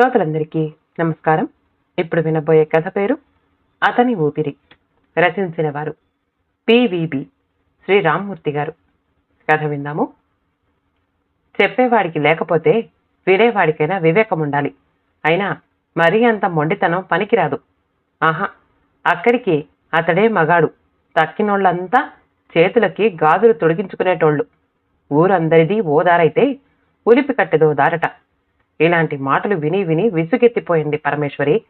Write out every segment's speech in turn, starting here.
శ్రోతలందరికీ నమస్కారం. ఇప్పుడు వినబోయే కథ పేరు అతని ఊపిరి. రచించిన వారు పివిబి శ్రీ రామ్మూర్తి గారు. కథ విందాము. చెప్పేవాడికి లేకపోతే వినేవాడికైనా వివేకం ఉండాలి అయినా మరీ అంత మొండితనం పనికిరాదు. ఆహా అక్కడికి అతడే మగాడు. తక్కినోళ్ళంతా చేతులకి గాజులు తొడిగించుకునేటోళ్ళు. ఊరందరిది ఓదారైతే ఉలిపి కట్టెదో దారట. ఇలాంటి మాటలు విని విని విసుగెత్తిపోయింది పరమేశ్వరి.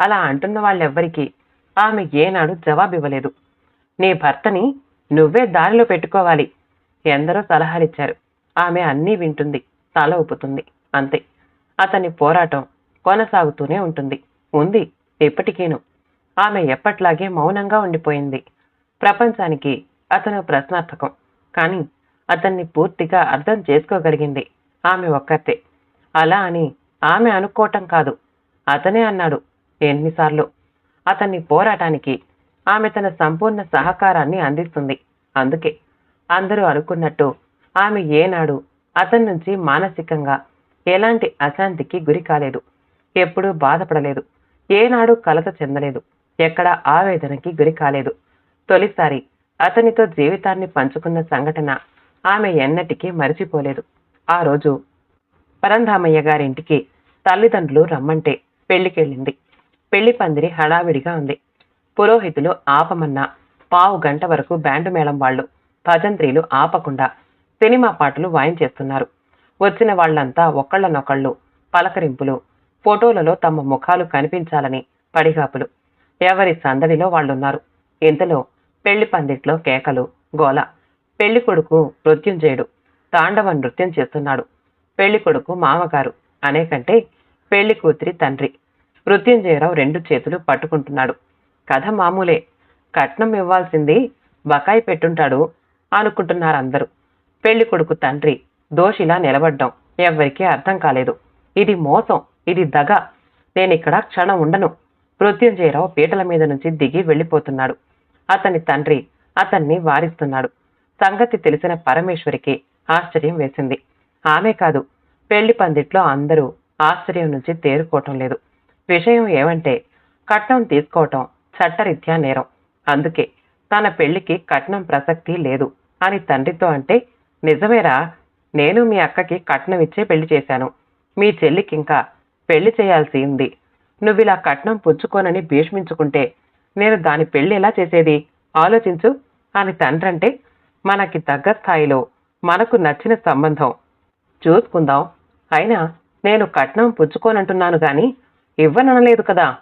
అలా అంటున్న వాళ్ళెవ్వరికీ ఆమె ఏనాడు జవాబివ్వలేదు. నీ భర్తని నువ్వే దారిలో పెట్టుకోవాలి. ఎందరో సలహాలిచ్చారు. ఆమె అన్నీ వింటుంది తల ఊపుతుంది అంతే. అతని పోరాటం కొనసాగుతూనే ఉంటుంది. ఉంది ఇప్పటికీను ఆమె ఎప్పట్లాగే మౌనంగా ఉండిపోయింది. ప్రపంచానికి అతను ప్రశ్నార్థకం. కానీ అతన్ని పూర్తిగా అర్థం చేసుకోగలిగింది ఆమె ఒక్కతే. అలా అని ఆమె అనుకోవటం కాదు. అతనే అన్నాడు ఎన్నిసార్లు? అతన్ని పోరాటానికి ఆమె తన సంపూర్ణ సహకారాన్ని అందిస్తుంది. అందుకే అందరూ అనుకున్నట్టు ఆమె ఏనాడు అతని నుంచి మానసికంగా ఎలాంటి అశాంతికి గురి కాలేదు. ఎప్పుడూ బాధపడలేదు. ఏనాడు కలత చెందలేదు. ఎక్కడ ఆవేదనకి గురి కాలేదు. తొలిసారి అతనితో జీవితాన్ని పంచుకున్న సంఘటన ఆమె ఎన్నటికీ మరిచిపోలేదు. ఆ రోజు పరంధామయ్య గారింటికి తల్లిదండ్రులు రమ్మంటే పెళ్ళికెళ్ళింది పెళ్ళి పందిరి హడావిడిగా ఉంది. పురోహితులు ఆపమన్నా పావు గంట వరకు బ్యాండు మేళం వాళ్ళు భజంత్రీలు ఆపకుండా సినిమా పాటలు వాయించేస్తున్నారు వచ్చిన వాళ్ళంతా ఒకళ్ళనొకళ్ళు పలకరింపులు ఫోటోలలో తమ ముఖాలు కనిపించాలని పడిగాపులు. ఎవరి సందడిలో వాళ్ళున్నారు. ఇంతలో పెళ్ళి పందిట్లో కేకలు గోల. పెళ్ళి కొడుకు మృత్యుంజయుడు తాండవ నృత్యం చేస్తున్నాడు. పెళ్ళి కొడుకు మామగారు అనేకంటే పెళ్ళి కూతురి తండ్రి. మృత్యుంజయరావు రెండు చేతులు పట్టుకుంటున్నాడు. కథ మామూలే. కట్నం ఇవ్వాల్సింది బకాయి పెట్టుంటాడు అనుకుంటున్నారు అందరూ పెళ్ళి కొడుకు తండ్రి దోషిలా నిలబడ్డం ఎవ్వరికీ అర్థం కాలేదు. ఇది మోసం ఇది దగ. నేనిక్కడ క్షణం ఉండను. మృత్యుంజయరావు పీటల మీద నుంచి దిగి వెళ్ళిపోతున్నాడు. అతని తండ్రి అతన్ని వారిస్తున్నాడు. సంగతి తెలిసిన పరమేశ్వరికి ఆశ్చర్యం వేసింది. ఆమె కాదు పెళ్ళి పందిట్లో అందరూ ఆశ్చర్యం నుంచి తేరుకోవటం లేదు. విషయం ఏమంటే కట్నం తీసుకోవటం చట్టరీత్యా నేరం. అందుకే తన పెళ్ళికి కట్నం ప్రసక్తి లేదు అని తండ్రితో అంటే నిజమేరా నేను మీ అక్కకి కట్నం ఇచ్చే పెళ్ళి చేశాను. మీ చెల్లికి ఇంకా పెళ్ళి చేయాల్సి ఉంది. నువ్విలా కట్నం పుచ్చుకోనని భీష్మించుకుంటే నేను దాని పెళ్ళి ఎలా చేసేది? ఆలోచించు అని తండ్రంటే మనకి తగ్గ స్థాయిలో మనకు నచ్చిన సంబంధం చూసుకుందాం. అయినా నేను కట్నం పుచ్చుకోనంటున్నాను గాని ఇవ్వననలేదు కదా.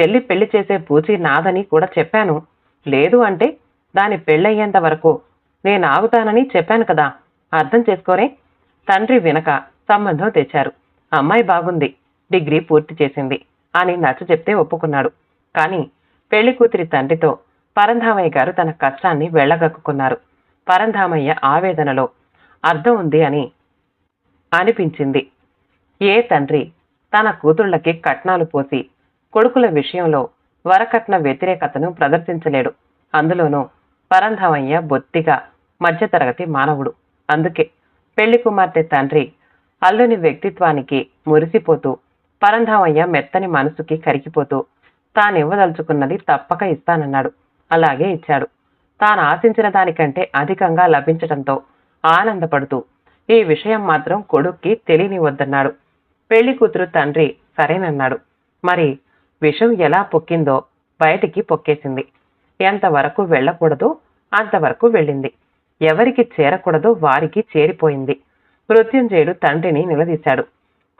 చెల్లి పెళ్ళి చేసే పూచి నాదని కూడా చెప్పాను. లేదు అంటే దాని పెళ్ళయ్యేంత వరకు నేను ఆగుతానని చెప్పాను కదా. అర్థం చేసుకోరే. తండ్రి వినక సంబంధం తెచ్చారు. అమ్మాయి బాగుంది. డిగ్రీ పూర్తి చేసింది అని నచ్చ చెప్తే ఒప్పుకున్నాడు. కానీ పెళ్ళి కూతురి తండ్రితో పరంధామయ్య గారు తన కష్టాన్ని వెళ్ళగక్కున్నారు. పరంధామయ్య ఆవేదనలో అర్థం ఉంది అని అనిపించింది. ఏ తండ్రి తన కూతుళ్ళకి కట్నాలు పోసి కొడుకుల విషయంలో వరకట్న వ్యతిరేకతను ప్రదర్శించలేడు. అందులోనూ పరంధామయ్య బొత్తిగా మధ్యతరగతి మానవుడు. అందుకే పెళ్ళి కుమార్తె తండ్రి అల్లుని వ్యక్తిత్వానికి మురిసిపోతూ పరంధామయ్య మెత్తని మనసుకి కరిగిపోతూ తానివ్వదలుచుకున్నది తప్పక ఇస్తానన్నాడు. అలాగే ఇచ్చాడు. తాను ఆశించిన దానికంటే అధికంగా లభించడంతో ఆనందపడుతూ ఈ విషయం మాత్రం కొడుక్కి తెలియనివద్దన్నాడు పెళ్ళి కూతురు తండ్రి సరేనన్నాడు. మరి విషం ఎలా పొక్కిందో బయటికి పొక్కేసింది. ఎంతవరకు వెళ్ళకూడదో అంతవరకు వెళ్ళింది. ఎవరికి చేరకూడదో వారికి చేరిపోయింది. మృత్యుంజయుడు తండ్రిని నిలదీశాడు.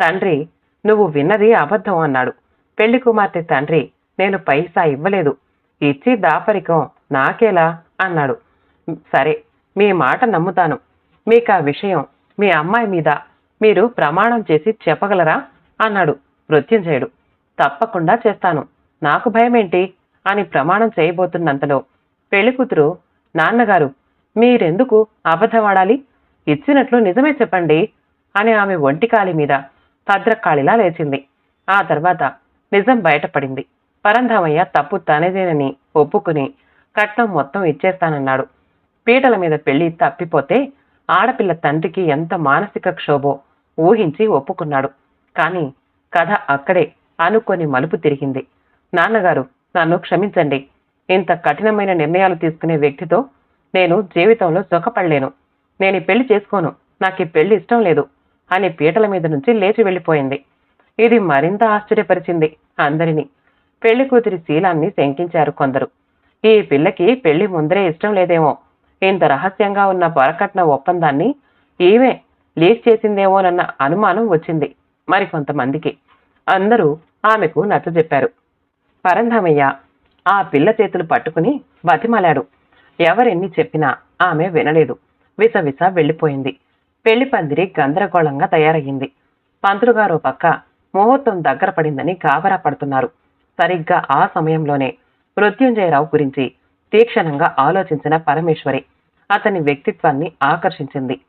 తండ్రి నువ్వు విన్నది అబద్ధం అన్నాడు. పెళ్ళి కుమార్తె తండ్రి నేను పైసా ఇవ్వలేదు. ఇచ్చి దాపరికం నాకేలా? అన్నాడు. సరే మీ మాట నమ్ముతాను. మీకు ఆ విషయం మీ అమ్మాయి మీద మీరు ప్రమాణం చేసి చెప్పగలరా? అన్నాడు. మృత్యుంజయుడు. తప్పకుండా చేస్తాను. నాకు భయమేంటి? అని ప్రమాణం చేయబోతున్నంతలో పెళ్ళికూతురు నాన్నగారు మీరెందుకు అబద్ధమాడాలి ఇచ్చినట్లు నిజమే చెప్పండి అని ఆమె ఒంటికాలి మీద భద్రకాళిలా లేచింది. ఆ తర్వాత నిజం బయటపడింది. పరంధామయ్య తప్పు తనదేనని ఒప్పుకుని కట్నం మొత్తం ఇచ్చేస్తానన్నాడు. పీటల మీద పెళ్ళి తప్పిపోతే ఆడపిల్ల తండ్రికి ఎంత మానసిక క్షోభో ఊహించి ఒప్పుకున్నాడు. కానీ కథ అక్కడే అనుకొని మలుపు తిరిగింది. నాన్నగారు నన్ను క్షమించండి. ఇంత కఠినమైన నిర్ణయాలు తీసుకునే వ్యక్తితో నేను జీవితంలో సుఖపడలేను. నేను పెళ్ళి చేసుకోను. నాకు ఈ పెళ్ళి ఇష్టం లేదు అని పీటల మీద నుంచి లేచి వెళ్ళిపోయింది. ఇది మరింత ఆశ్చర్యపరిచింది అందరినీ. పెళ్ళి కూతురి శీలాన్ని శంకించారు కొందరు. ఈ పిల్లకి పెళ్ళి ముందరే ఇష్టం లేదేమో ఇంత రహస్యంగా ఉన్న వరకట్న ఒప్పందాన్ని ఈమె లీక్ చేసిందేమోనన్న అనుమానం వచ్చింది మరి కొంతమందికి. అందరూ ఆమెకు నచ్చజెప్పారు పరంధమయ్య ఆ పిల్ల చేతులు పట్టుకుని బతిమలాడు. ఎవరెన్ని చెప్పినా ఆమె వినలేదు. విసవిస వెళ్ళిపోయింది. పెళ్ళి పందిరి గందరగోళంగా తయారయ్యింది. పంతులు గారు పక్క ముహూర్తం దగ్గర పడిందని గాబరా పడుతున్నారు సరిగ్గా ఆ సమయంలోనే మృత్యుంజయరావు గురించి తీక్షణంగా ఆలోచించిన పరమేశ్వరి అతని వ్యక్తిత్వాన్ని ఆకర్షించింది.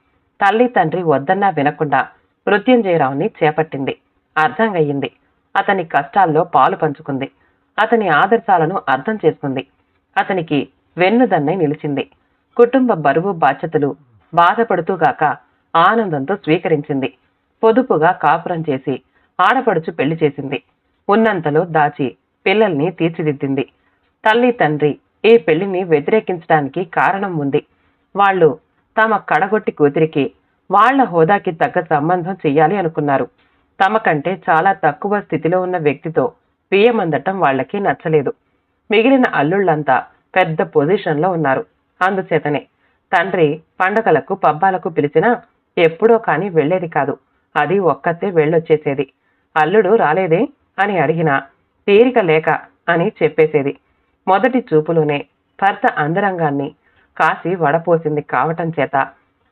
తల్లి తండ్రి వద్దన్నా వినకుండా మృత్యుంజయరావుని చేపట్టింది. అర్థంగయ్యింది. అతని కష్టాల్లో పాలు పంచుకుంది. అతని ఆదర్శాలను అర్థం చేసుకుంది. అతనికి వెన్నుదన్నై నిలిచింది. కుటుంబ బరువు బాధ్యతలు బాధపడుతూగాక ఆనందంతో స్వీకరించింది. పొదుపుగా కాపురం చేసి ఆడపడుచు పెళ్ళి చేసింది. ఉన్నంతలో దాచి పిల్లల్ని తీర్చిదిద్దింది. తల్లి తండ్రి ఈ పెళ్ళిని వ్యతిరేకించడానికి కారణం ఉంది. వాళ్ళు తమ కడగొట్టి కూతురికి వాళ్ళ హోదాకి తగ్గ సంబంధం చెయ్యాలి అనుకున్నారు. తమ కంటే చాలా తక్కువ స్థితిలో ఉన్న వ్యక్తితో బియ్యమందటం వాళ్ళకి నచ్చలేదు. మిగిలిన అల్లుళ్ళంతా పెద్ద పొజిషన్లో ఉన్నారు. అందుచేతనే తండ్రి పండగలకు పబ్బాలకు పిలిచినా ఎప్పుడో కానీ వెళ్ళేది కాదు. అది ఒక్కతే వెళ్ళొచ్చేసేది. అల్లుడు రాలేదే అని అడిగినా తీరిక లేక అని చెప్పేసేది. మొదటి చూపులోనే భర్త అందరంగాన్ని కాసి వడపోసింది కావటం చేత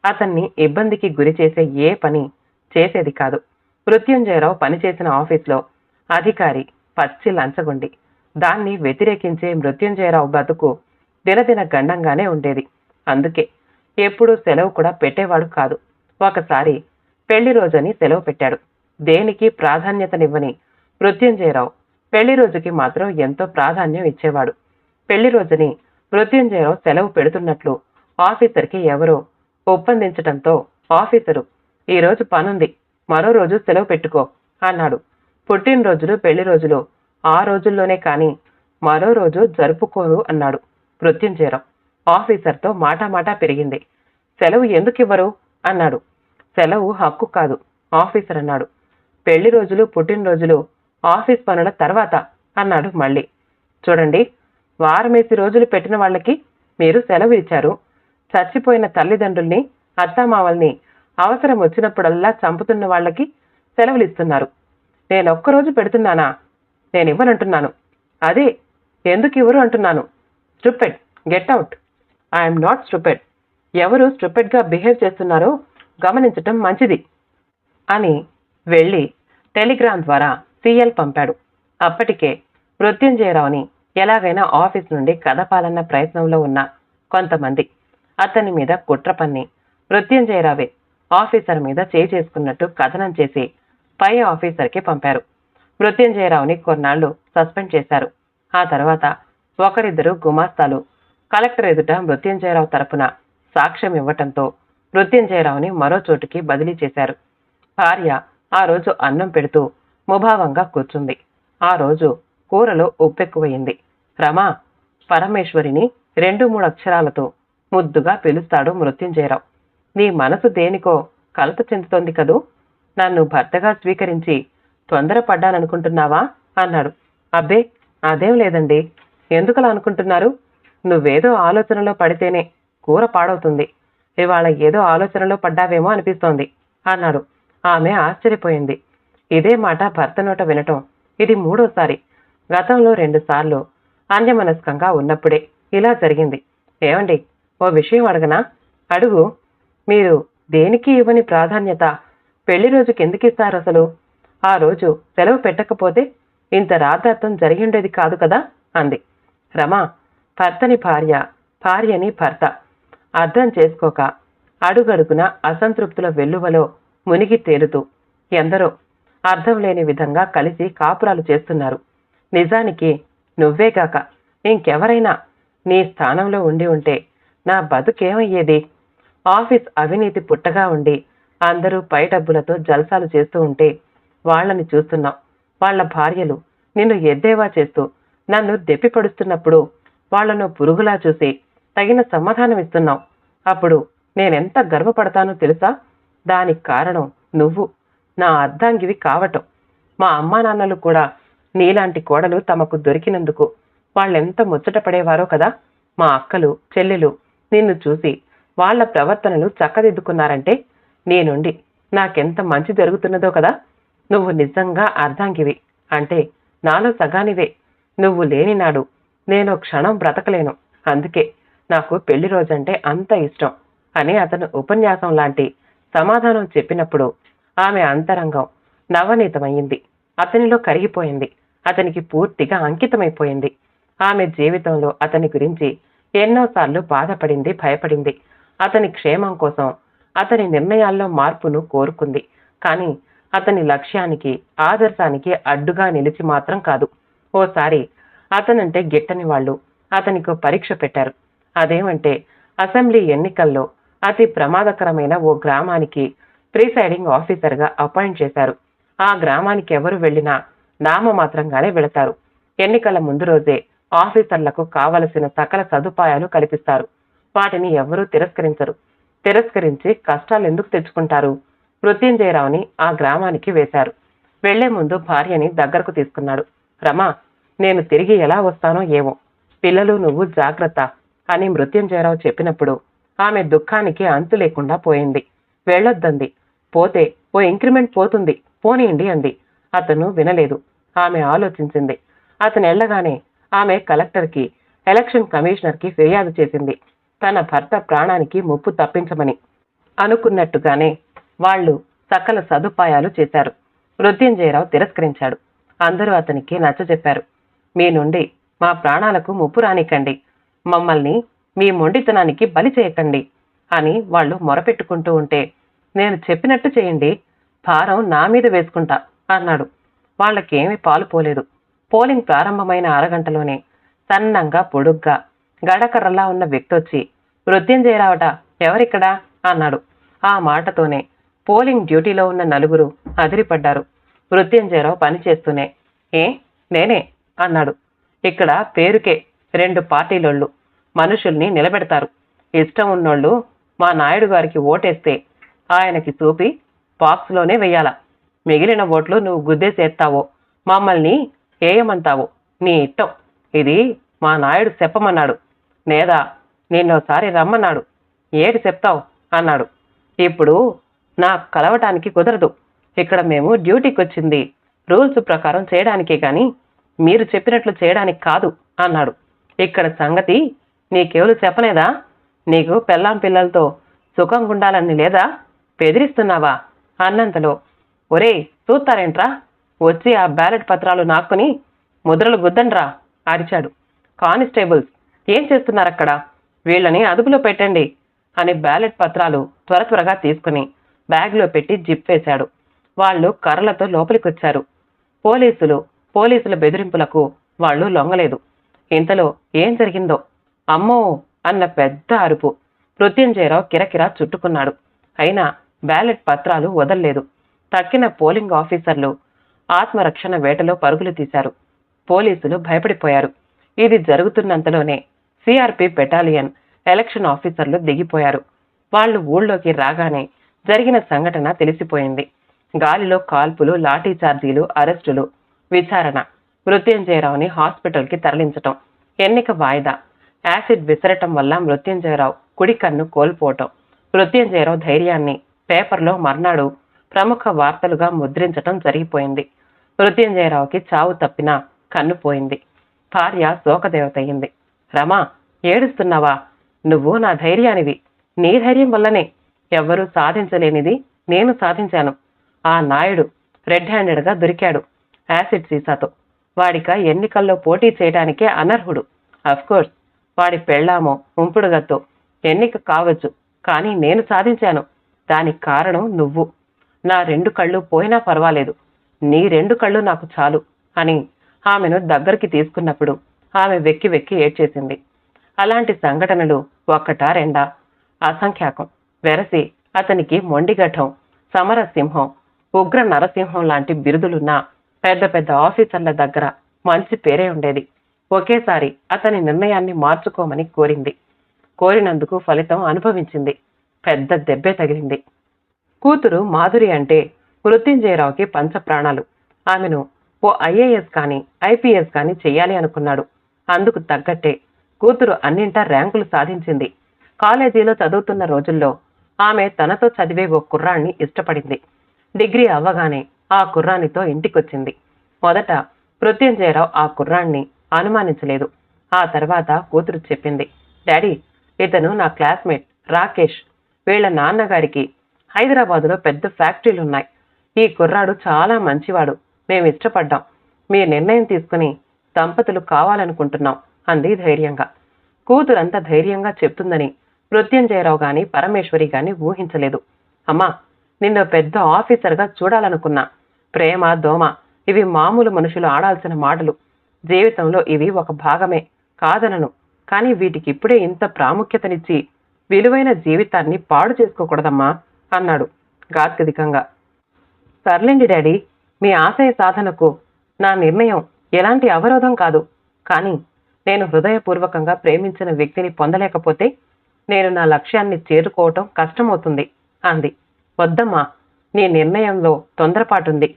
అతన్ని ఇబ్బందికి గురి చేసే ఏ పని చేసేది కాదు. మృత్యుంజయరావు పనిచేసిన ఆఫీస్లో అధికారి పచ్చి లంచగొండి. దాన్ని వ్యతిరేకించే మృత్యుంజయరావు బతుకు దినదిన గండంగానే ఉండేది. అందుకే ఎప్పుడూ సెలవు కూడా పెట్టేవాడు కాదు. ఒకసారి పెళ్ళి రోజని సెలవు పెట్టాడు. దేనికి ప్రాధాన్యతనివ్వని మృత్యుంజయరావు పెళ్ళి రోజుకి మాత్రం ఎంతో ప్రాధాన్యం ఇచ్చేవాడు. పెళ్ళి రోజుని మృత్యుంజయరావు సెలవు పెడుతున్నట్లు ఆఫీసర్కి ఎవరో ఒప్పందించటంతో ఆఫీసరు ఈరోజు పనుంది మరో రోజు సెలవు పెట్టుకో అన్నాడు. పుట్టినరోజులు పెళ్ళి రోజులు ఆ రోజుల్లోనే కాని మరో రోజు జరుపుకోరు అన్నాడు మృత్యుంజయరావు ఆఫీసర్తో మాటామాటా పెరిగింది. సెలవు ఎందుకు ఇవ్వరు అన్నాడు. సెలవు హక్కు కాదు ఆఫీసర్ అన్నాడు. పెళ్ళి రోజులు పుట్టినరోజులు ఆఫీస్ పనుల తర్వాత అన్నాడు మళ్ళీ. చూడండి వారమేసి రోజులు పెట్టిన వాళ్ళకి మీరు సెలవు ఇచ్చారు చచ్చిపోయిన తల్లిదండ్రుల్ని అత్తామావల్ని అవసరం వచ్చినప్పుడల్లా చంపుతున్న వాళ్ళకి సెలవులు ఇస్తున్నారు నేను ఒక్కరోజు పెడుతున్నానా? నేను ఇవ్వనంటున్నాను అదే ఎందుకు ఇవ్వరు అంటున్నాను. Stupid get out. I'm not stupid. ఎవరు స్టూపెడ్గా బిహేవ్ చేస్తున్నారో గమనించటం మంచిది అని వెళ్ళి టెలిగ్రామ్ ద్వారా సీఎల్ పంపాడు. అప్పటికే మృత్యుంజయరావుని ఎలాగైనా ఆఫీస్ నుండి కదపాలన్న ప్రయత్నంలో ఉన్న కొంతమంది. అతని మీద కుట్ర పన్ని. మృత్యుంజయరావే ఆఫీసర్ మీద చేయి చేసుకున్నట్టు కథనం చేసి పై ఆఫీసర్కి పంపారు. మృత్యుంజయరావుని కొన్నాళ్ళు సస్పెండ్ చేశారు. ఆ తర్వాత ఒకరిద్దరు గుమాస్తాలు. కలెక్టర్ ఎదుట మృత్యుంజయరావు తరపున సాక్ష్యం ఇవ్వటంతో మృత్యుంజయరావుని మరో చోటుకి బదిలీ చేశారు. భార్య ఆ రోజు అన్నం పెడుతూ ముభావంగా కూర్చుంది. ఆ రోజు కూరలో ఉప్పెక్కువయింది. రమా పరమేశ్వరిని రెండు మూడు అక్షరాలతో ముద్దుగా పిలుస్తాడు మృత్యుంజయరావు. నీ మనసు దేనికో కలత చెందుతోంది కదూ? నన్ను భర్తగా స్వీకరించి తొందరపడ్డాననుకుంటున్నావా? అన్నాడు. అబ్బే అదేం లేదండి. ఎందుకలా అనుకుంటున్నారు? నువ్వేదో ఆలోచనలో పడితేనే కూర పాడవుతుంది. ఇవాళ ఏదో ఆలోచనలో పడ్డావేమో అనిపిస్తోంది అన్నాడు. ఆమె ఆశ్చర్యపోయింది. ఇదే మాట భర్త నోట వినటం. ఇది మూడోసారి. గతంలో రెండుసార్లు అన్యమనస్కంగా ఉన్నప్పుడే ఇలా జరిగింది. ఏమండి ఓ విషయం అడగనా? అడుగు. మీరు దేనికి ఇవ్వని ప్రాధాన్యత? పెళ్ళి రోజుకి ఎందుకు ఇస్తారు అసలు? ఆ రోజు సెలవు పెట్టకపోతే ఇంత రాద్ధార్థం జరిగిండేది కాదు కదా? అంది. రమా భర్తని భార్య భార్యని భర్త. అర్థం చేసుకోక అడుగడుగున అసంతృప్తుల వెల్లువలో మునిగి తేలుతూ ఎందరో అర్థం లేని విధంగా కలిసి కాపురాలు చేస్తున్నారు. నిజానికి నువ్వేగాక ఇంకెవరైనా నీ స్థానంలో ఉండి ఉంటే నా బతుకేమయ్యేది? ఆఫీస్ అవినీతి పుట్టగా ఉండి అందరూ పై డబ్బులతో జల్సాలు చేస్తూ ఉంటే వాళ్ళని చూస్తున్నావు వాళ్ళ భార్యలు నిన్ను ఎద్దేవా చేస్తూ నన్ను దెప్పిపడుస్తున్నప్పుడు వాళ్ళను పురుగులా చూసి తగిన సమాధానం ఇస్తున్నావు. అప్పుడు నేనెంత గర్వపడతానో తెలుసా? దానికి కారణం నువ్వు. నా అర్ధాంగివి కావటం. మా అమ్మా నాన్నలు కూడా నీలాంటి కోడలు తమకు దొరికినందుకు వాళ్ళెంత ముచ్చటపడేవారో కదా. మా అక్కలు చెల్లెలు నిన్ను చూసి వాళ్ళ ప్రవర్తనలు చక్కదిద్దుకున్నారంటే నేనుండి నాకెంత మంచి జరుగుతున్నదో కదా. నువ్వు నిజంగా అర్ధాంగివి. అంటే నాలో సగానివే. నువ్వు లేని నాడు నేను క్షణం బ్రతకలేను. అందుకే నాకు పెళ్ళి రోజంటే అంత ఇష్టం అని అతను ఉపన్యాసం లాంటి సమాధానం చెప్పినప్పుడు ఆమె అంతరంగం నవనీతమయ్యింది. అతనిలో కరిగిపోయింది. అతనికి పూర్తిగా అంకితమైపోయింది. ఆమె జీవితంలో అతని గురించి ఎన్నోసార్లు బాధపడింది భయపడింది. అతని క్షేమం కోసం అతని నిర్ణయాల్లో మార్పును కోరుకుంది. కానీ అతని లక్ష్యానికి ఆదర్శానికి అడ్డుగా నిలిచి మాత్రం కాదు. ఓసారి అతనంటే గిట్టని వాళ్ళు అతనికి పరీక్ష పెట్టారు. అదేమంటే అసెంబ్లీ ఎన్నికల్లో అతి ప్రమాదకరమైన ఓ గ్రామానికి ప్రీసైడింగ్ ఆఫీసర్గా అపాయింట్ చేశారు. ఆ గ్రామానికి ఎవరు వెళ్ళినా నామమాత్రంగానే వెళతారు. ఎన్నికల ముందు రోజే ఆఫీసర్లకు కావలసిన సకల సదుపాయాలు కల్పిస్తారు. వాటిని ఎవరూ తిరస్కరించరు. తిరస్కరించి కష్టాలు ఎందుకు తెచ్చుకుంటారు? మృత్యుంజయరావుని ఆ గ్రామానికి వేశారు. వెళ్ళే ముందు భార్యని దగ్గరకు తీసుకున్నాడు. రమా నేను తిరిగి ఎలా వస్తానో ఏమో. పిల్లలు నువ్వు జాగ్రత్త అని మృత్యుంజయరావు చెప్పినప్పుడు ఆమె దుఃఖానికి అంతు లేకుండా పోయింది. వెళ్ళొద్దంది. పోతే ఓ ఇంక్రిమెంట్ పోతుంది. పోనీయండి అంది. అతను వినలేదు. ఆమె ఆలోచించింది. అతను వెళ్ళగానే ఆమె కలెక్టర్కి ఎలక్షన్ కమిషనర్కి ఫిర్యాదు చేసింది. తన భర్త ప్రాణానికి ముప్పు తప్పించమని అనుకున్నట్టుగానే వాళ్ళు సకల సదుపాయాలు చేశారు. మృత్యుంజయరావు తిరస్కరించాడు. అందరూ అతనికి నచ్చజెప్పారు. మీ నుండి మా ప్రాణాలకు ముప్పు రానికండి. మమ్మల్ని మీ మొండితనానికి బలి చేయకండి అని వాళ్ళు మొరపెట్టుకుంటూ ఉంటే నేను చెప్పినట్టు చేయండి. భారం నా మీద వేసుకుంటా. అన్నాడు. వాళ్ళకేమీ పాలు పోలేదు. పోలింగ్ ప్రారంభమైన అరగంటలోనే సన్నంగా పొడుగ్గా గడకర్రలా ఉన్న వ్యక్తి వచ్చి మృత్యుంజయరావట ఎవరిక్కడా? అన్నాడు. ఆ మాటతోనే పోలింగ్ డ్యూటీలో ఉన్న నలుగురు అదిరిపడ్డారు. మృత్యుంజయరావు పనిచేస్తూనే ఏ? నేనే? అన్నాడు. ఇక్కడ పేరుకే రెండు పార్టీలోళ్ళు మనుషుల్ని నిలబెడతారు. ఇష్టం ఉన్నోళ్ళు మా నాయుడు గారికి ఓటేస్తే ఆయనకి చూపి బాక్స్లోనే వెయ్యాలా. మిగిలిన ఓట్లు నువ్వు గుద్దేసేస్తావో? మమ్మల్ని ఏయమంటావో? నీ ఇష్టం. ఇది మా నాయుడు చెప్పమన్నాడు. లేదా నిన్నోసారి రమ్మన్నాడు. ఏటి చెప్తావు? అన్నాడు. ఇప్పుడు నా కలవటానికి కుదరదు. ఇక్కడ మేము డ్యూటీకి వచ్చింది. రూల్స్ ప్రకారం చేయడానికే కానీ మీరు చెప్పినట్లు చేయడానికి కాదు అన్నాడు. ఇక్కడ సంగతి నీకెవరు చెప్పలేదా? నీకు పెళ్ళాం పిల్లలతో సుఖంగా ఉండాలని లేదా? బెదిరిస్తున్నావా? అన్నంతలో ఒరేయ్ చూస్తారేంట్రా? వచ్చి ఆ బ్యాలెట్ పత్రాలు నాక్కుని ముద్రలు గుద్దండ్రా అరిచాడు. కానిస్టేబుల్స్ ఏం చేస్తున్నారక్కడ? వీళ్ళని అదుపులో పెట్టండి అని బ్యాలెట్ పత్రాలు త్వర త్వరగా తీసుకుని బ్యాగ్లో పెట్టి జిప్ వేశాడు. వాళ్ళు కర్రలతో లోపలికొచ్చారు. పోలీసులు పోలీసుల బెదిరింపులకు వాళ్ళు లొంగలేదు. ఇంతలో ఏం జరిగిందో? అమ్మో! అన్న పెద్ద అరుపు. మృత్యుంజయరావు కిరకిరా చుట్టుకున్నాడు. అయినా బ్యాలెట్ పత్రాలు వదల్లేదు. తక్కిన పోలింగ్ ఆఫీసర్లు ఆత్మరక్షణ వేటలో పరుగులు తీశారు. పోలీసులు భయపడిపోయారు. ఇది జరుగుతున్నంతలోనే సిఆర్పి బెటాలియన్ ఎలక్షన్ ఆఫీసర్లు దిగిపోయారు. వాళ్ళు ఊళ్ళోకి రాగానే జరిగిన సంఘటన తెలిసిపోయింది. గాలిలో కాల్పులు లాఠీ చార్జీలు అరెస్టులు విచారణ మృత్యుంజయరావుని హాస్పిటల్కి తరలించటం ఎన్నిక వాయిదా యాసిడ్ విసరటం వల్ల మృత్యుంజయరావు కుడి కన్ను కోల్పోవటం మృత్యుంజయరావు ధైర్యాన్ని పేపర్లో మర్నాడు ప్రముఖ వార్తలుగా ముద్రించటం జరిగిపోయింది. మృత్యుంజయరావుకి చావు తప్పినా కన్ను పోయింది. భార్య శోకదేవతయ్యింది. రమా ఏడుస్తున్నావా? నువ్వు నా ధైర్యానివి. నీ ధైర్యం వల్లనే ఎవ్వరూ సాధించలేనిది నేను సాధించాను. ఆ నాయుడు రెడ్ హ్యాండెడ్గా దొరికాడు యాసిడ్ సీసాతో. వాడిక ఎన్నికల్లో పోటీ చేయడానికే అనర్హుడు. కోర్స్ వాడి పెళ్ళామో ఉంపుడుగతో ఎన్నిక కావచ్చు కానీ నేను సాధించాను. దానికి కారణం నువ్వు. నా రెండు కళ్ళు పోయినా పర్వాలేదు. నీ రెండు కళ్ళు నాకు చాలు అని ఆమెను దగ్గరికి తీసుకున్నప్పుడు ఆమె వెక్కి వెక్కి ఏడ్చేసింది. అలాంటి సంఘటనలు ఒక్కటా రెండా? అసంఖ్యాకం వెరసి అతనికి మొండిగఠం సమరసింహం ఉగ్ర నరసింహం లాంటి బిరుదులున్న పెద్ద పెద్ద ఆఫీసర్ల దగ్గర మంచి పేరే ఉండేది. ఒకేసారి అతని నిర్ణయాన్ని మార్చుకోమని కోరింది. కోరినందుకు ఫలితం అనుభవించింది. పెద్ద దెబ్బే తగిలింది. కూతురు మాధురి అంటే మృత్యుంజయరావుకి పంచ ప్రాణాలు ఆమెను ఓ ఐఏఎస్ కానీ ఐపీఎస్ కానీ చెయ్యాలి అనుకున్నాడు. అందుకు తగ్గట్టే కూతురు అన్నింటా ర్యాంకులు సాధించింది. కాలేజీలో చదువుతున్న రోజుల్లో ఆమె తనతో చదివే ఓ కుర్రాన్ని ఇష్టపడింది. డిగ్రీ అవ్వగానే ఆ కుర్రానితో ఇంటికొచ్చింది. మొదట మృత్యుంజయరావు ఆ కుర్రాన్ని అనుమానించలేదు. ఆ తర్వాత కూతురు చెప్పింది డాడీ ఇతను నా క్లాస్మేట్ రాకేష్. వీళ్ళ నాన్నగారికి హైదరాబాదులో పెద్ద ఫ్యాక్టరీలు ఉన్నాయి. ఈ కుర్రాడు చాలా మంచివాడు. మేము ఇష్టపడ్డాం. మీ నిర్ణయం తీసుకుని దంపతులు కావాలనుకుంటున్నాం అంది ధైర్యంగా. కూతురంత ధైర్యంగా చెప్తుందని మృత్యుంజయరావు గాని పరమేశ్వరి గాని ఊహించలేదు. అమ్మా నిన్ను పెద్ద ఆఫీసర్గా చూడాలనుకున్నా. ప్రేమ దోమ ఇవి మామూలు మనుషులు ఆడాల్సిన మాటలు. జీవితంలో ఇవి ఒక భాగమే కాదనను. కానీ వీటికి ఇప్పుడే ఇంత ప్రాముఖ్యతనిచ్చి విలువైన జీవితాన్ని పాడు చేసుకోకూడదమ్మా. అన్నాడు గాత్కదికంగా సర్లేండి డాడీ మీ ఆశయ సాధనకు నా నిర్ణయం ఎలాంటి అవరోధం కాదు. కానీ నేను హృదయపూర్వకంగా ప్రేమించిన వ్యక్తిని పొందలేకపోతే నేను నా లక్ష్యాన్ని చేరుకోవటం కష్టమవుతుంది అంది. వద్దమ్మా నీ నిర్ణయంలో తొందరపాటుంది.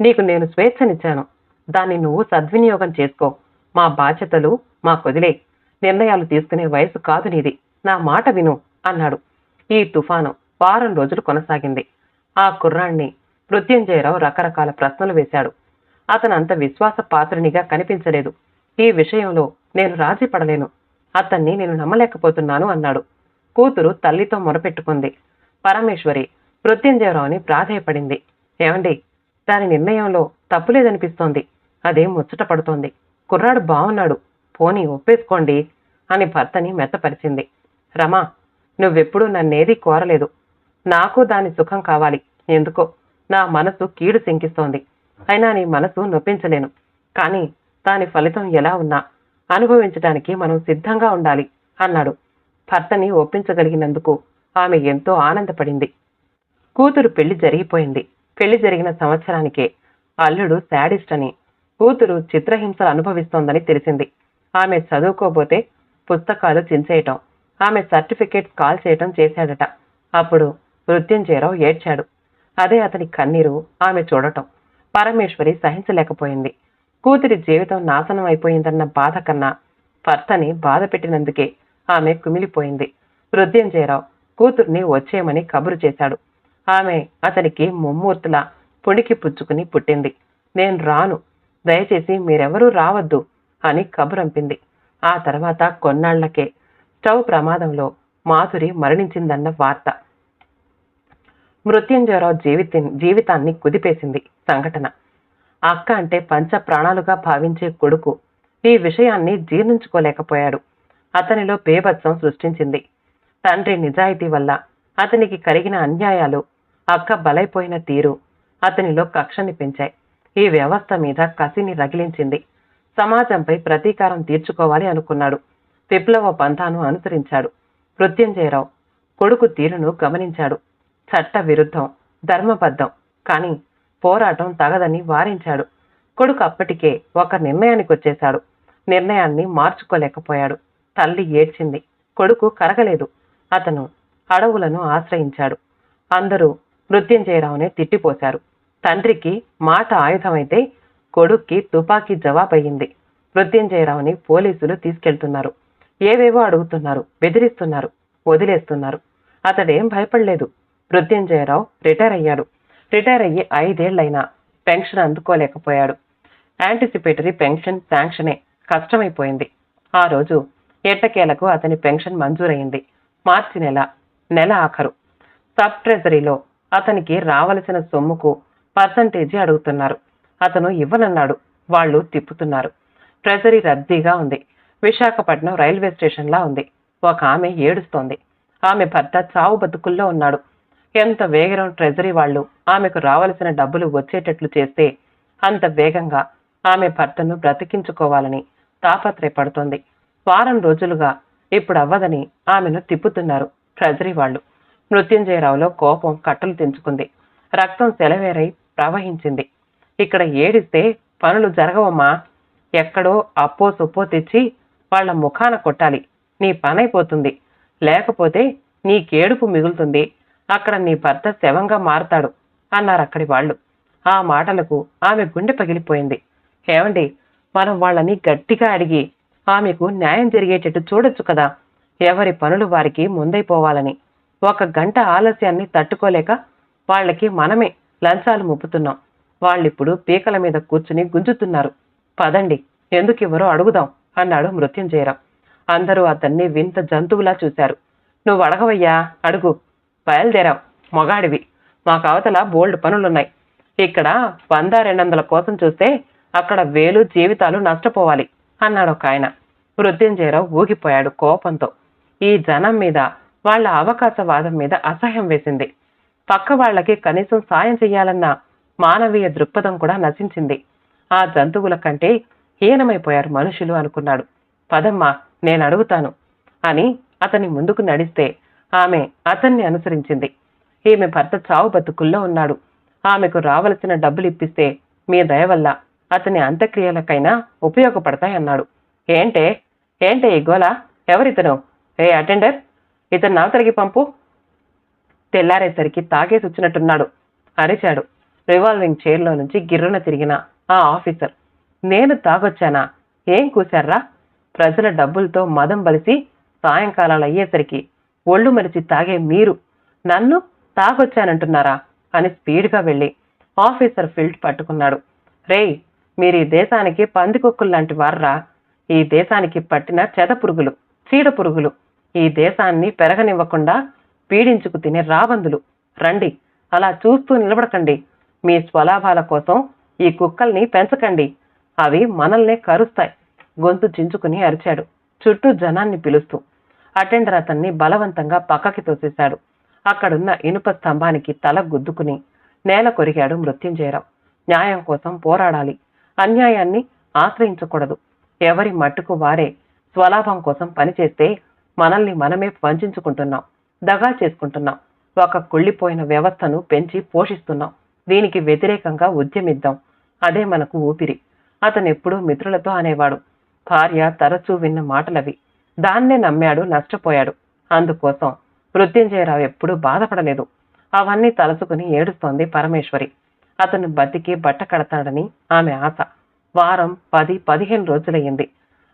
నీకు నేను స్వేచ్ఛనిచ్చాను. దాన్ని నువ్వు సద్వినియోగం చేసుకో. మా బాధ్యతలు మా కొదిలే నిర్ణయాలు తీసుకునే వయసు కాదు నీది. నా మాట విను అన్నాడు ఈ తుఫాను. వారం రోజులు కొనసాగింది. ఆ కుర్రాణ్ణి మృత్యుంజయరావు రకరకాల ప్రశ్నలు వేశాడు. అతను అంత విశ్వాస పాత్రునిగా కనిపించలేదు. ఈ విషయంలో నేను రాజీ పడలేను. అతన్ని నేను నమ్మలేకపోతున్నాను అన్నాడు. కూతురు తల్లితో మొరపెట్టుకుంది. పరమేశ్వరి మృత్యుంజయరావుని ప్రాధేయపడింది. ఏమండి దాని నిర్ణయంలో తప్పులేదనిపిస్తోంది అదే ముచ్చట పడుతోంది. కుర్రాడు బాగున్నాడు పోనీ ఒప్పేసుకోండి అని భర్తని మెత్తపరిచింది. రమా నువ్వెప్పుడూ నన్నేదీ కోరలేదు. నాకు దాని సుఖం కావాలి. ఎందుకో? నా మనసు కీడు శంకిస్తోంది. అయినా నీ మనసు నొప్పించలేను. కానీ దాని ఫలితం ఎలా ఉన్నా? అనుభవించడానికి మనం సిద్ధంగా ఉండాలి అన్నాడు. భర్తని ఒప్పించగలిగినందుకు ఆమె ఎంతో ఆనందపడింది. కూతురు పెళ్ళి జరిగిపోయింది. పెళ్ళి జరిగిన సంవత్సరానికే అల్లుడు శాడిస్ట్ అని కూతురు చిత్రహింసలు అనుభవిస్తోందని తెలిసింది. ఆమె చదువుకోబోతే పుస్తకాలు చించేయటం ఆమె సర్టిఫికేట్స్ కాల్ చేయటం చేశాడట. అప్పుడు మృత్యుంజయరావు ఏడ్చాడు. అదే అతని కన్నీరు ఆమె చూడటం. పరమేశ్వరి సహించలేకపోయింది. కూతురి జీవితం నాశనం అయిపోయిందన్న బాధ కన్నా భర్తని బాధ పెట్టినందుకే ఆమె కుమిలిపోయింది. మృత్యుంజయరావు కూతుర్ని వచ్చేయమని కబురు చేశాడు. ఆమె అతనికి ముమ్మూర్తులా పొడికి పుచ్చుకుని పుట్టింది. నేను రాను. దయచేసి మీరెవరూ రావద్దు అని కబురంపింది. ఆ తర్వాత కొన్నాళ్ళకే స్టవ్ ప్రమాదంలో మాధురి మరణించిందన్న వార్త. మృత్యుంజయరావు జీవిత జీవితాన్ని కుదిపేసింది సంఘటన. అక్క అంటే పంచ ప్రాణాలుగా భావించే కొడుకు. ఈ విషయాన్ని జీర్ణించుకోలేకపోయాడు. అతనిలో బేభత్సం సృష్టించింది. తండ్రి నిజాయితీ వల్ల అతనికి కలిగిన అన్యాయాలు అక్క బలైపోయిన తీరు అతనిలో కక్షని పెంచాయి. ఈ వ్యవస్థ మీద కసిని రగిలించింది. సమాజంపై ప్రతీకారం తీర్చుకోవాలి అనుకున్నాడు. విప్లవ పంథాను అనుసరించాడు. మృత్యుంజయరావు కొడుకు తీరును గమనించాడు. చట్ట విరుద్ధం ధర్మబద్ధం. కానీ పోరాటం తగదని వారించాడు. కొడుకు అప్పటికే ఒక నిర్ణయానికి వచ్చేశాడు నిర్ణయాన్ని మార్చుకోలేకపోయాడు. తల్లి ఏడ్చింది. కొడుకు కరగలేదు. అతను అడవులను ఆశ్రయించాడు. అందరూ మృత్యుంజయరావునే తిట్టిపోశారు. తండ్రికి మాట ఆయుధమైతే కొడుక్కి తుపాకీ జవాబయ్యింది. మృత్యుంజయరావుని పోలీసులు తీసుకెళ్తున్నారు. ఏవేవో అడుగుతున్నారు బెదిరిస్తున్నారు వదిలేస్తున్నారు. అతడేం భయపడలేదు. మృత్యుంజయరావు రిటైర్ అయ్యాడు. రిటైర్ అయ్యి ఐదేళ్ళైనా పెన్షన్ అందుకోలేకపోయాడు. యాంటిసిపేటరీ పెన్షన్ శాంక్షనే కష్టమైపోయింది. ఆ రోజు ఎట్టకేలకు అతని పెన్షన్ మంజూరైంది మార్చి నెల నెల ఆఖరు. సబ్ ట్రెజరీలో అతనికి రావలసిన సొమ్ముకు పర్సంటేజీ అడుగుతున్నారు. అతను ఇవ్వనన్నాడు. వాళ్ళు తిప్పుతున్నారు. ట్రెజరీ రద్దీగా ఉంది. విశాఖపట్నం రైల్వే స్టేషన్లా ఉంది. ఒక ఆమె ఏడుస్తోంది. ఆమె భర్త చావు బతుకుల్లో ఉన్నాడు. ఎంత వేగం ట్రెజరీ వాళ్ళు ఆమెకు రావలసిన డబ్బులు వచ్చేటట్లు చేస్తే అంత వేగంగా ఆమె భర్తను బ్రతికించుకోవాలని తాపత్రయపడుతోంది. వారం రోజులుగా ఇప్పుడు అవ్వదని ఆమెను తిప్పుతున్నారు ట్రెజరీ వాళ్ళు. మృత్యుంజయరావులో కోపం కట్టలు తెంచుకుంది. రక్తం సెలవేరై ప్రవహించింది. ఇక్కడ ఏడిస్తే పనులు జరగవమ్మా. ఎక్కడో అప్పో సొప్పో తెచ్చి వాళ్ళ ముఖాన కొట్టాలి. నీ పనైపోతుంది. లేకపోతే నీ కేడుపు మిగులుతుంది. అక్కడ నీ భర్త శవంగా మారతాడు అన్నారు అక్కడి వాళ్ళు. ఆ మాటలకు ఆమె గుండె పగిలిపోయింది. ఏమండి మనం వాళ్ళని గట్టిగా అడిగి ఆమెకు న్యాయం జరిగేటట్టు చూడొచ్చు కదా. ఎవరి పనులు వారికి ముందైపోవాలని. ఒక గంట ఆలస్యాన్ని తట్టుకోలేక వాళ్ళకి మనమే లంచాలు ముప్పుతున్నాం వాళ్ళిప్పుడు పీకల మీద కూర్చుని గుంజుతున్నారు. పదండి ఎందుకు ఇవ్వరో అడుగుదాం అన్నాడు మృత్యుంజయరావు. అందరూ అతన్ని వింత జంతువులా చూశారు. నువ్వు అడగవయ్యా అడుగు. బయలుదేరాం. మొగాడివి. మాకు అవతల బోల్డ్ పనులున్నాయి. ఇక్కడ వంద రెండు వందల కోసం చూస్తే అక్కడ వేలు జీవితాలు నష్టపోవాలి అన్నాడు ఒక ఆయన. మృత్యుంజయరావు ఊగిపోయాడు కోపంతో. ఈ జనం మీద వాళ్ళ అవకాశవాదం మీద అసహ్యం వేసింది. పక్క వాళ్ళకి కనీసం సాయం చెయ్యాలన్న మానవీయ దృక్పథం కూడా నశించింది. ఆ జంతువుల కంటే హీనమైపోయారు మనుషులు అనుకున్నాడు. పదమ్మా నేను అడుగుతాను అని అతని ముందుకు నడిస్తే ఆమె అతన్ని అనుసరించింది. ఈమె భర్త చావు బతుకుల్లో ఉన్నాడు. ఆమెకు రావలసిన డబ్బులు ఇప్పిస్తే మీ దయ వల్ల అతని అంత్యక్రియలకైనా ఉపయోగపడతాయన్నాడు. ఏంటే? ఏంటే ఈ గోల? ఎవరితను? ఏ అటెండర్? ఇతను నవతలికి పంపు. తెల్లారేసరికి తాగేసి వచ్చినట్టున్నాడు. అరిచాడు. రివాల్వింగ్ చైర్లో నుంచి గిర్రున తిరిగిన ఆ ఆఫీసర్. నేను తాగొచ్చానా? ఏం కూశారా? ప్రజల డబ్బులతో మదం బలిసి సాయంకాలాలు అయ్యేసరికి ఒళ్ళు మరిచి తాగే మీరు నన్ను తాగొచ్చానంటున్నారా అని స్పీడ్గా వెళ్ళి ఆఫీసర్ ఫీల్డ్ పట్టుకున్నాడు. రేయ్ మీరు ఈ దేశానికి పందికొక్కులు లాంటి వార్రా. ఈ దేశానికి పట్టిన చెద పురుగులు చీడ పురుగులు. ఈ దేశాన్ని పెరగనివ్వకుండా పీడించుకు తినే రాబందులు. రండి అలా చూస్తూ నిలబడకండి. మీ స్వలాభాల కోసం ఈ కుక్కల్ని పెంచకండి. అవి మనల్నే కరుస్తాయి. గొంతు చించుకుని అరిచాడు. చుట్టూ జనాన్ని పిలుస్తూ. అటెండర్ అతన్ని బలవంతంగా పక్కకి తోసేశాడు. అక్కడున్న ఇనుప స్తంభానికి తల గుద్దుకుని నేల కొరిగాడు మృత్యుంజయరావు. న్యాయం కోసం పోరాడాలి. అన్యాయాన్ని ఆశ్రయించకూడదు. ఎవరి మట్టుకు వారే స్వలాభం కోసం పనిచేస్తే మనల్ని మనమే వంచుకుంటున్నాం దగా చేసుకుంటున్నాం. ఒక కుళ్ళిపోయిన వ్యవస్థను పెంచి పోషిస్తున్నాం. దీనికి వ్యతిరేకంగా ఉద్యమిద్దాం. అదే మనకు ఊపిరి. అతనెప్పుడు మిత్రులతో అనేవాడు. భార్య తరచూ విన్న మాటలవి. దాన్నే నమ్మాడు నష్టపోయాడు. అందుకోసం మృత్యుంజయరావు ఎప్పుడూ బాధపడలేదు. అవన్నీ తలుచుకుని ఏడుస్తోంది పరమేశ్వరి. అతను బతికి బట్ట కడతాడని ఆమె ఆశ. వారం పది పదిహేను రోజులయ్యింది.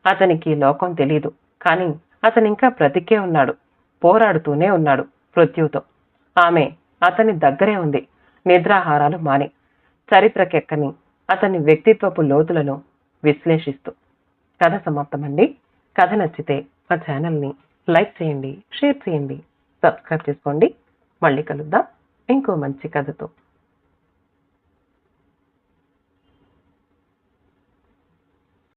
అతనికి లోకం తెలీదు. కానీ అతనింకా ఇంకా బ్రతికే ఉన్నాడు. పోరాడుతూనే ఉన్నాడు మృత్యుతో ఆమె అతని దగ్గరే ఉంది. నిద్రాహారాలు మాని. చరిత్రకెక్కని అతని వ్యక్తిత్వపు లోతులను విశ్లేషిస్తూ. కథ సమాప్తమండి. కథ నచ్చితే మా ఛానల్ని లైక్ చేయండి షేర్ చేయండి సబ్స్క్రైబ్ చేసుకోండి. మళ్ళీ కలుద్దాం. ఇంకో మంచి కథతో.